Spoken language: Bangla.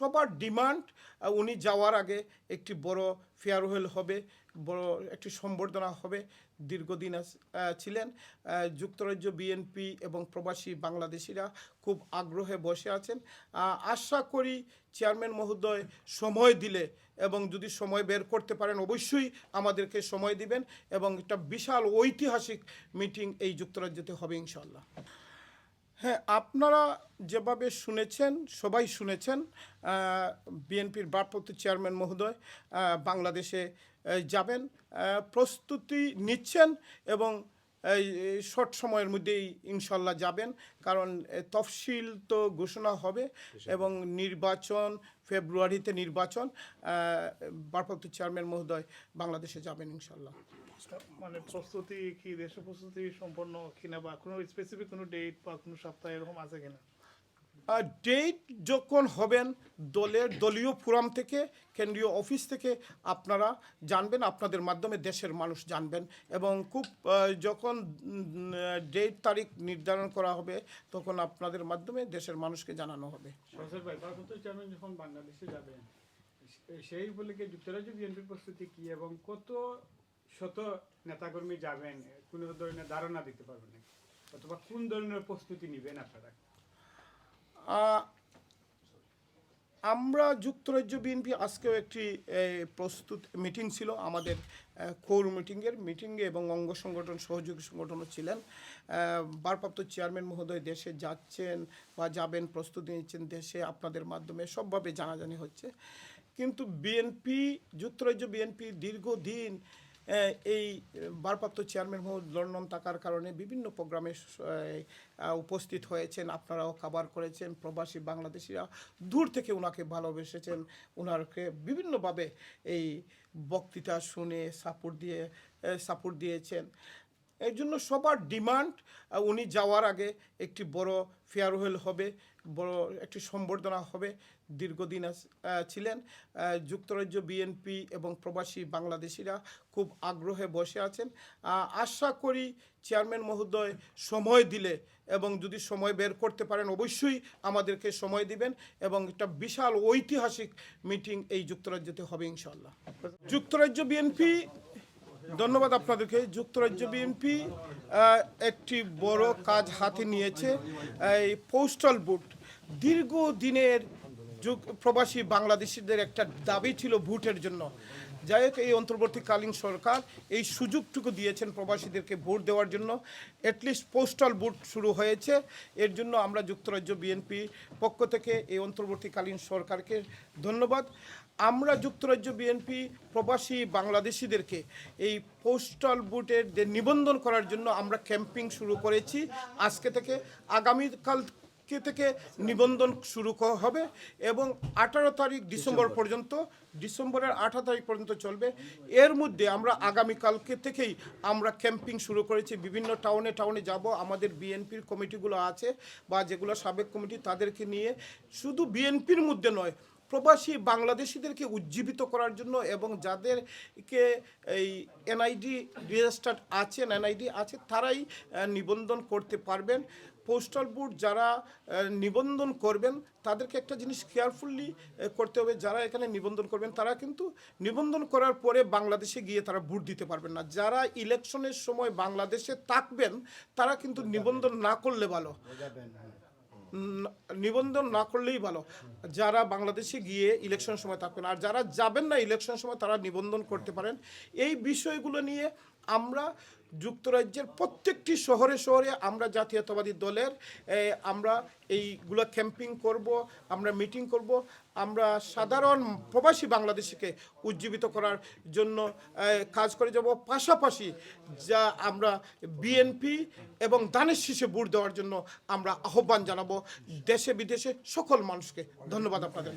সবার ডিমান্ড উনি যাওয়ার আগে একটি বড় ফেয়ারওয়েল হবে, বড় একটি সম্বর্ধনা হবে। দীর্ঘদিন ছিলেন যুক্তরাজ্য বিএনপি এবং প্রবাসী বাংলাদেশিরা খুব আগ্রহে বসে আছেন। আশা করি চেয়ারম্যান মহোদয় সময় দিলে এবং যদি সময় বের করতে পারেন, অবশ্যই আমাদেরকে সময় দিবেন এবং একটা বিশাল ঐতিহাসিক মিটিং এই যুক্তরাজ্যতে হবে ইনশাল্লাহ হ্যাঁ আপনারা যেভাবে শুনেছেন, সবাই শুনেছেন বিএনপির ভারপ্রাপ্ত চেয়ারম্যান মহোদয় বাংলাদেশে যাবেন প্রস্তুতি নিচ্ছেন এবং শর্ট সময়ের মধ্যেই ইনশাল্লাহ যাবেন। কারণ তফসিল তো ঘোষণা হবে এবং নির্বাচন ফেব্রুয়ারিতে নির্বাচন ভারপ্রাপ্ত চেয়ারম্যান মহোদয় বাংলাদেশে যাবেন ইনশাল্লাহ। মানে প্রস্তুতি কি দেশের প্রস্তুতি সম্পন্ন কিনা বা কোনো স্পেসিফিক কোনো ডেট বা কোনো সপ্তাহ এরকম আছে কিনা? ডেট যখন হবেন দলের দলীয় ফোরাম থেকে, কেন্দ্রীয় অফিস থেকে, আপনারা জানবেন, আপনাদের মাধ্যমে দেশের মানুষ জানবেন এবং খুব যখন ডেট তারিখ নির্ধারণ করা হবে, তখন আপনাদের মাধ্যমে দেশের মানুষকে জানানো হবে। যখন বাংলাদেশে যাবেন সেই উপলক্ষে যুক্তরাজ্য বিএনপির প্রস্তুতি কি এবং কত শত নেতাকর্মী যাবেন? কোনো ধরনের ধারণা দিতে পারবেন অথবা কোন ধরনের প্রস্তুতি নেবেন আপনারা? আমরা যুক্তরাজ্য বিএনপি আজকেও একটি প্রস্তুত মিটিং ছিল আমাদের কোর মিটিংয়ের মিটিংয়ে এবং অঙ্গ সংগঠন, সহযোগী সংগঠনও ছিলেন। ভারপ্রাপ্ত চেয়ারম্যান মহোদয় দেশে যাচ্ছেন বা যাবেন, প্রস্তুতি নিচ্ছেন দেশে আপনাদের মাধ্যমে, সবভাবে জানাজানি হচ্ছে। কিন্তু বিএনপি, যুক্তরাজ্য বিএনপি দীর্ঘদিন এই ভারপ্রাপ্ত চেয়ারম্যান মহোদ লন্ডন থাকার কারণে বিভিন্ন প্রোগ্রামে উপস্থিত হয়েছেন, আপনারাও খাবার করেছেন, প্রবাসী বাংলাদেশিরা দূর থেকে ওনাকে ভালোবেসেছেন ওনাকে বিভিন্নভাবে এই বক্তৃতা শুনে সাপোর্ট দিয়ে সাপোর্ট দিয়েছেন। এই জন্য সবার ডিমান্ড উনি যাওয়ার আগে একটি বড় ফেয়ারওয়েল হবে, বড় একটি সম্বর্ধনা হবে। দীর্ঘদিন ছিলেন যুক্তরাজ্য বিএনপি এবং প্রবাসী বাংলাদেশিরা খুব আগ্রহে বসে আছেন। আশা করি চেয়ারম্যান মহোদয় সময় দিলে এবং যদি সময় বের করতে পারেন, অবশ্যই আমাদেরকে সময় দিবেন এবং একটা বিশাল ঐতিহাসিক মিটিং এই যুক্তরাজ্যতে হবে ইনশাল্লাহ যুক্তরাজ্য বিএনপি ধন্যবাদ আপনাদেরকে। যুক্তরাজ্য বিএনপি একটি বড় কাজ হাতে নিয়েছে, এই পোস্টাল বুট দীর্ঘদিনের যুগ প্রবাসী বাংলাদেশিদের একটা দাবি ছিল ভোটের জন্য। যাই হোক, এই অন্তর্বর্তীকালীন সরকার এই সুযোগটুকু দিয়েছেন প্রবাসীদেরকে ভোট দেওয়ার জন্য। অ্যাটলিস্ট পোস্টাল ভোট শুরু হয়েছে। এর জন্য আমরা যুক্তরাজ্য বিএনপি পক্ষ থেকে এই অন্তর্বর্তীকালীন সরকারকে ধন্যবাদ। আমরা যুক্তরাজ্য বিএনপি প্রবাসী বাংলাদেশিদেরকে এই পোস্টাল বুটের নিবন্ধন করার জন্য আমরা ক্যাম্পিং শুরু করেছি আজকে থেকে। আগামীকাল কে থেকে নিবন্ধন শুরু হবে এবং আঠারো তারিখ ডিসেম্বর পর্যন্ত ডিসেম্বরের আঠারো তারিখ পর্যন্ত চলবে। এর মধ্যে আমরা আগামীকালকে থেকেই আমরা ক্যাম্পিং শুরু করেছি। বিভিন্ন টাউনে টাউনে যাব। আমাদের বিএনপির কমিটিগুলো আছে বা যেগুলো সাবেক কমিটি তাদেরকে নিয়ে। শুধু বিএনপির মধ্যে নয় প্রবাসী বাংলাদেশিদেরকে উজ্জীবিত করার জন্য এবং যাদেরকে এই এনআইডি রেজিস্টার্ড আছেন এনআইডি আছে, তারাই নিবন্ধন করতে পারবেন। পোস্টাল বুট যারা নিবন্ধন করবেন, তাদেরকে একটা জিনিস কেয়ারফুলি করতে হবে, যারা এখানে নিবন্ধন করবেন, তারা কিন্তু নিবন্ধন করার পরে বাংলাদেশে গিয়ে তারা ভোট দিতে পারবেন না। যারা ইলেকশনের সময় বাংলাদেশে থাকবেন, তারা কিন্তু নিবন্ধন না করলে ভালো। নিবন্ধন না করলেই ভালো। যারা বাংলাদেশে গিয়ে ইলেকশন সময় থাকবেন, আর যারা যাবেন না ইলেকশন সময় তারা নিবন্ধন করতে পারেন। এই বিষয়গুলো নিয়ে আমরা যুক্তরাজ্যের প্রত্যেকটি শহরে শহরে আমরা জাতীয়তাবাদী দলের আমরা এইগুলো ক্যাম্পিং করব, আমরা মিটিং করব, আমরা সাধারণ প্রবাসী বাংলাদেশিকে উজ্জীবিত করার জন্য কাজ করে যাব। পাশাপাশি যা আমরা বিএনপি এবং দানের শীষে ভোট দেওয়ার জন্য আমরা আহ্বান জানাব। দেশে বিদেশে সকল মানুষকে ধন্যবাদ আপনাদের।